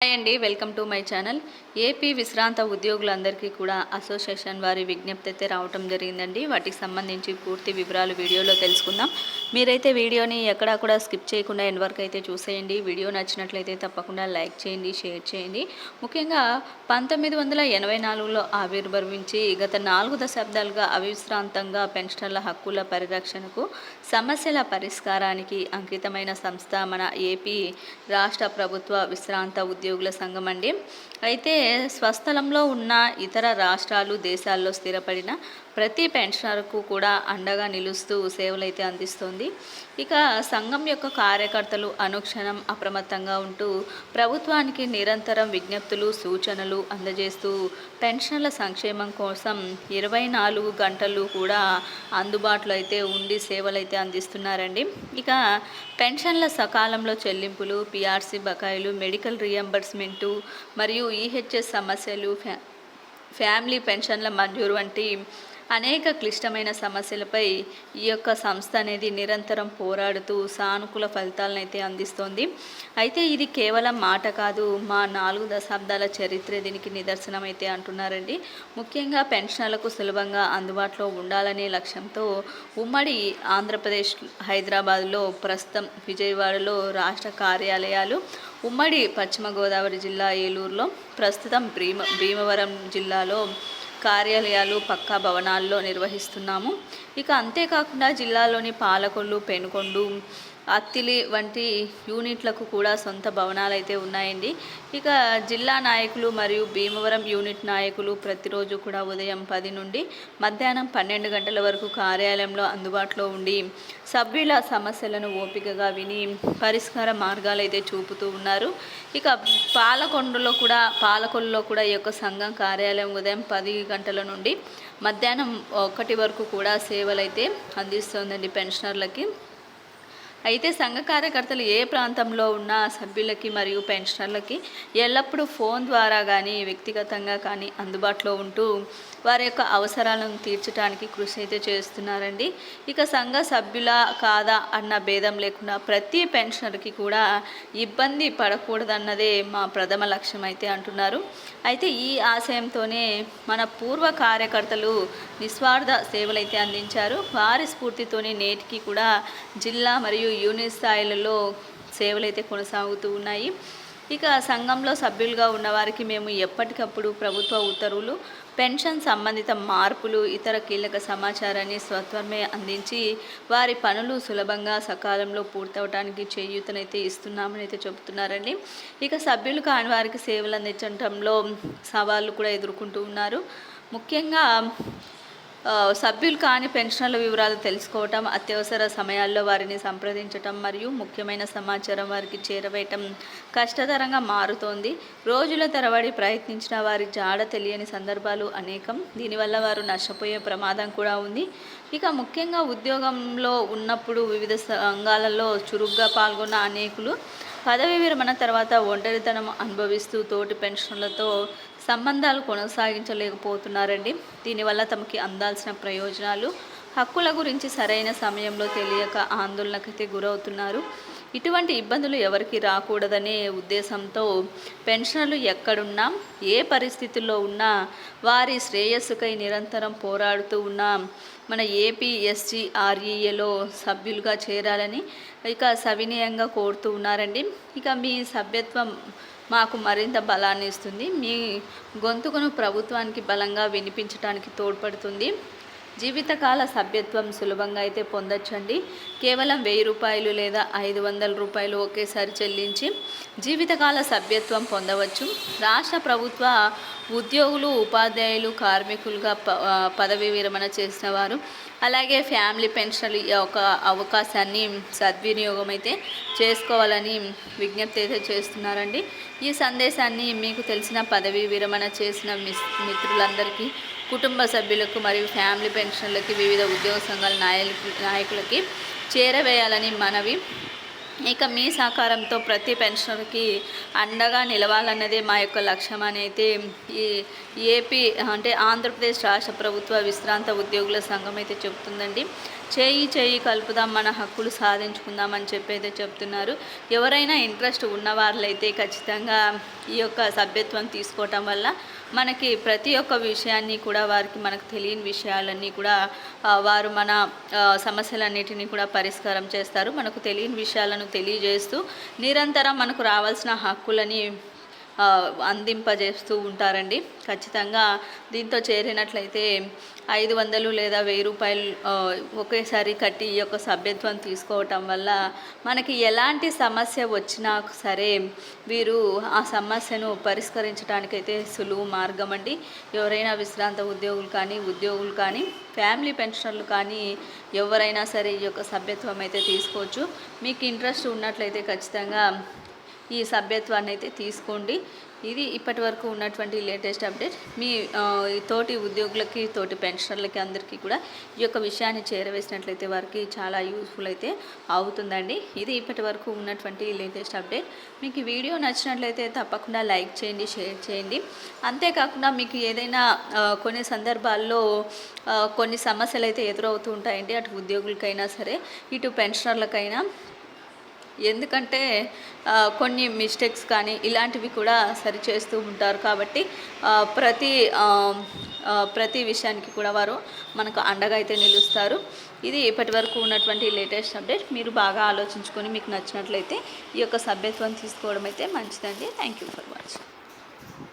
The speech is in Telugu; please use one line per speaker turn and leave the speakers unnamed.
హాయ్ అండి welcome to my channel. AP విశ్రాంత ఉద్యోగులందరికీ కూడా అసోసియేషన్ వారి విజ్ఞప్తి అయితే రావటం జరిగిందండి. వాటికి సంబంధించి పూర్తి వివరాలు వీడియోలో తెలుసుకుందాం. మీరైతే వీడియోని ఎక్కడా కూడా స్కిప్ చేయకుండా ఎండ్ వరకు అయితే చూసేయండి. వీడియో నచ్చినట్లయితే తప్పకుండా లైక్ చేయండి షేర్ చేయండి. ముఖ్యంగా పంతొమ్మిది వందల ఎనభై నాలుగులో ఆవిర్భవించి గత నాలుగు దశాబ్దాలుగా అవిశ్రాంతంగా పెన్షనర్ల హక్కుల పరిరక్షణకు సమస్యల పరిష్కారానికి అంకితమైన సంస్థ మన ఏపీ రాష్ట్ర ప్రభుత్వ విశ్రాంత ఉద్యోగుల సంఘం అండి. అయితే స్వస్థలంలో ఉన్న ఇతర రాష్ట్రాలు దేశాల్లో స్థిరపడిన ప్రతి పెన్షనర్కు కూడా అండగా నిలుస్తూ సేవలైతే అందిస్తుంది. ఇక సంఘం యొక్క కార్యకర్తలు అనుక్షణం అప్రమత్తంగా ఉంటూ ప్రభుత్వానికి నిరంతరం విజ్ఞప్తులు సూచనలు అందజేస్తూ పెన్షన్ల సంక్షేమం కోసం ఇరవై నాలుగు గంటలు కూడా అందుబాటులో అయితే ఉండి సేవలైతే అందిస్తున్నారండి. ఇక పెన్షన్ల సకాలంలో చెల్లింపులు పిఆర్సీ బకాయిలు మెడికల్ రియంబర్స్మెంటు మరియు ఈహెచ్ఎస్ సమస్యలు ఫ్యా ఫ్యామిలీ పెన్షన్ల మంజూరు వంటి అనేక క్లిష్టమైన సమస్యలపై ఈ యొక్క సంస్థ అనేది నిరంతరం పోరాడుతూ సానుకూల ఫలితాలను అయితే అందిస్తోంది. అయితే ఇది కేవలం మాట కాదు మా నాలుగు దశాబ్దాల చరిత్ర దీనికి నిదర్శనం అయితే అంటున్నారండి. ముఖ్యంగా పెన్షన్లకు సులభంగా అందుబాటులో ఉండాలనే లక్ష్యంతో ఉమ్మడి ఆంధ్రప్రదేశ్ హైదరాబాద్లో ప్రస్తుతం విజయవాడలో రాష్ట్ర కార్యాలయాలు ఉమ్మడి పశ్చిమ గోదావరి జిల్లా ఏలూరులో ప్రస్తుతం భీమ భీమవరం జిల్లాలో కార్యాలయాలు పక్కా భవనాల్లో నిర్వహిస్తున్నాము. ఇక అంతేకాకుండా జిల్లాలోని పాలకొల్లు పెనుకొండు అత్తిలి వంటి యూనిట్లకు కూడా సొంత భవనాలు అయితే ఉన్నాయండి. ఇక జిల్లా నాయకులు మరియు భీమవరం యూనిట్ నాయకులు ప్రతిరోజు కూడా ఉదయం పది నుండి మధ్యాహ్నం పన్నెండు గంటల వరకు కార్యాలయంలో అందుబాటులో ఉండి సభ్యుల సమస్యలను ఓపికగా విని పరిష్కార మార్గాలు అయితే చూపుతూ ఉన్నారు. ఇక పాలకొండలో కూడా పాలకొల్లులో కూడా ఈ యొక్క సంఘం కార్యాలయం ఉదయం పది గంటల నుండి మధ్యాహ్నం ఒకటి వరకు కూడా సేవలు అయితే అందిస్తుందండి పెన్షనర్లకి. అయితే సంఘ కార్యకర్తలు ఏ ప్రాంతంలో ఉన్న సభ్యులకి మరియు పెన్షనర్లకి ఎల్లప్పుడూ ఫోన్ ద్వారా కానీ వ్యక్తిగతంగా కానీ అందుబాటులో ఉంటూ వారి యొక్క అవసరాలను తీర్చడానికి కృషి అయితే చేస్తున్నారండి. ఇక సంఘ సభ్యుల కాదా అన్న భేదం లేకుండా ప్రతి పెన్షనర్కి కూడా ఇబ్బంది పడకూడదన్నదే మా ప్రథమ లక్ష్యం అయితే అంటున్నారు. అయితే ఈ ఆశయంతోనే మన పూర్వ కార్యకర్తలు నిస్వార్థ సేవలైతే అందించారు. వారి స్ఫూర్తితోనే నేటికి కూడా జిల్లా మరియు యూనిట్ స్థాయిలలో సేవలైతే కొనసాగుతూ ఉన్నాయి. ఇక సంఘంలో సభ్యులుగా ఉన్నవారికి మేము ఎప్పటికప్పుడు ప్రభుత్వ ఉత్తర్వులు పెన్షన్ సంబంధిత మార్పులు ఇతర కీలక సమాచారాన్ని స్వత్వమే అందించి వారి పనులు సులభంగా సకాలంలో పూర్తవటానికి చేయూతనైతే ఇస్తున్నామని అయితే చెబుతున్నారండి. ఇక సభ్యులు కాని వారికి సేవలు అందించడంలో సవాళ్ళు కూడా ఎదుర్కొంటూ ఉన్నారు. ముఖ్యంగా సభ్యులు కాని పెన్షన్ల వివరాలు తెలుసుకోవటం అత్యవసర సమయాల్లో వారిని సంప్రదించటం మరియు ముఖ్యమైన సమాచారం వారికి చేరవేయటం కష్టతరంగా మారుతోంది. రోజుల తరబడి ప్రయత్నించిన వారి జాడ తెలియని సందర్భాలు అనేకం. దీనివల్ల వారు నష్టపోయే ప్రమాదం కూడా ఉంది. ఇక ముఖ్యంగా ఉద్యోగంలో ఉన్నప్పుడు వివిధ సంఘాలలో చురుగ్గా పాల్గొన్న అనేకులు పదవి విరమణ తర్వాత ఒంటరితనం అనుభవిస్తూ తోటి పెన్షన్లతో సంబంధాలు కొనసాగించలేకపోతున్నారండి. దీనివల్ల తమకి అందాల్సిన ప్రయోజనాలు హక్కుల గురించి సరైన సమయంలో తెలియక ఆందోళనకైతే గురవుతున్నారు. ఇటువంటి ఇబ్బందులు ఎవరికి రాకూడదనే ఉద్దేశంతో పెన్షనర్లు ఎక్కడున్నా ఏ పరిస్థితుల్లో ఉన్నా వారి శ్రేయస్సుకై నిరంతరం పోరాడుతూ ఉన్న మన ఏపీ ఎస్జీఆర్ఈఏలో సభ్యులుగా చేరాలని ఇక సవినయంగా కోరుతూ ఉన్నారండి. ఇక మీ సభ్యత్వం మాకు మరింత బలాన్ని ఇస్తుంది. మీ గొంతుకును ప్రభుత్వానికి బలంగా వినిపించడానికి తోడ్పడుతుంది. జీవితకాల సభ్యత్వం సులభంగా అయితే పొందొచ్చండి. కేవలం వెయ్యి రూపాయలు లేదా ఐదు వందల రూపాయలు ఒకేసారి చెల్లించి జీవితకాల సభ్యత్వం పొందవచ్చు. రాష్ట్ర ప్రభుత్వ ఉద్యోగులు ఉపాధ్యాయులు కార్మికులుగా ప పదవి విరమణ చేసిన వారు అలాగే ఫ్యామిలీ పెన్షన్లు ఒక అవకాశాన్ని సద్వినియోగం అయితే చేసుకోవాలని విజ్ఞప్తి అయితే చేస్తున్నారండి. ఈ సందేశాన్ని మీకు తెలిసిన పదవి విరమణ చేసిన మిస్ మిత్రులందరికీ కుటుంబ సభ్యులకు మరియు ఫ్యామిలీ పెన్షన్లకి వివిధ ఉద్యోగ సంఘాల నాయకులు నాయకులకి చేరవేయాలని మనవి ఇక మీ సహకారంతో ప్రతి పెన్షనర్కి అండగా నిలవాలన్నదే మా యొక్క లక్ష్యం అని అయితే ఈ ఏపీ అంటే ఆంధ్రప్రదేశ్ రాష్ట్ర ప్రభుత్వ విశ్రాంత ఉద్యోగుల సంఘం అయితే చెబుతుందండి. చేయి చేయి కలుపుదాం మన హక్కులు సాధించుకుందాం అని చెప్పి అయితే చెప్తున్నారు. ఎవరైనా ఇంట్రెస్ట్ ఉన్న ఖచ్చితంగా ఈ యొక్క సభ్యత్వం తీసుకోవటం వల్ల మనకి ప్రతి ఒక్క విషయాన్ని కూడా వారికి మనకు తెలియని విషయాలన్నీ కూడా వారు మన సమస్యలన్నిటినీ కూడా పరిష్కారం చేస్తారు. మనకు తెలియని విషయాలను తెలియజేస్తూ నిరంతరం మనకు రావాల్సిన హక్కులని అందింపజేస్తూ ఉంటారండి. ఖచ్చితంగా దీంతో చేరినట్లయితే ఐదు వందలు లేదా వెయ్యి రూపాయలు ఒకేసారి కట్టి ఈ యొక్క సభ్యత్వం తీసుకోవటం వల్ల మనకి ఎలాంటి సమస్య వచ్చినా సరే వీరు ఆ సమస్యను పరిష్కరించడానికైతే సులువు మార్గం అండి. ఎవరైనా విశ్రాంత ఉద్యోగులు కానీ ఉద్యోగులు కానీ ఫ్యామిలీ పెన్షనర్లు కానీ ఎవరైనా సరే ఈ యొక్క సభ్యత్వం అయితే తీసుకోవచ్చు. మీకు ఇంట్రెస్ట్ ఉన్నట్లయితే ఖచ్చితంగా ఈ సభ్యత్వాన్ని అయితే తీసుకోండి. ఇది ఇప్పటి వరకు ఉన్నటువంటి లేటెస్ట్ అప్డేట్. మీ తోటి ఉద్యోగులకి తోటి పెన్షనర్లకి అందరికీ కూడా ఈ యొక్క విషయాన్ని చేరవేసినట్లయితే వారికి చాలా యూస్ఫుల్ అయితే అవుతుందండి. ఇది ఇప్పటి వరకు ఉన్నటువంటి లేటెస్ట్ అప్డేట్. మీకు వీడియో నచ్చినట్లయితే తప్పకుండా లైక్ చేయండి షేర్ చేయండి. అంతేకాకుండా మీకు ఏదైనా కొన్ని సందర్భాల్లో కొన్ని సమస్యలు అయితే ఎదురవుతూ ఉంటాయండి. అటు ఉద్యోగులకైనా సరే ఇటు పెన్షనర్లకైనా. ఎందుకంటే కొన్ని మిస్టేక్స్ కానీ ఇలాంటివి కూడా సరి చేస్తూ ఉంటారు కాబట్టి ప్రతి ప్రతి విషయానికి కూడా వారు మనకు అండగా అయితే నిలుస్తారు. ఇది ఇప్పటి వరకు ఉన్నటువంటి లేటెస్ట్ అప్డేట్. మీరు బాగా ఆలోచించుకొని మీకు నచ్చినట్లయితే ఈ యొక్క సభ్యత్వం తీసుకోవడం అయితే మంచిదండి. Thank you for watching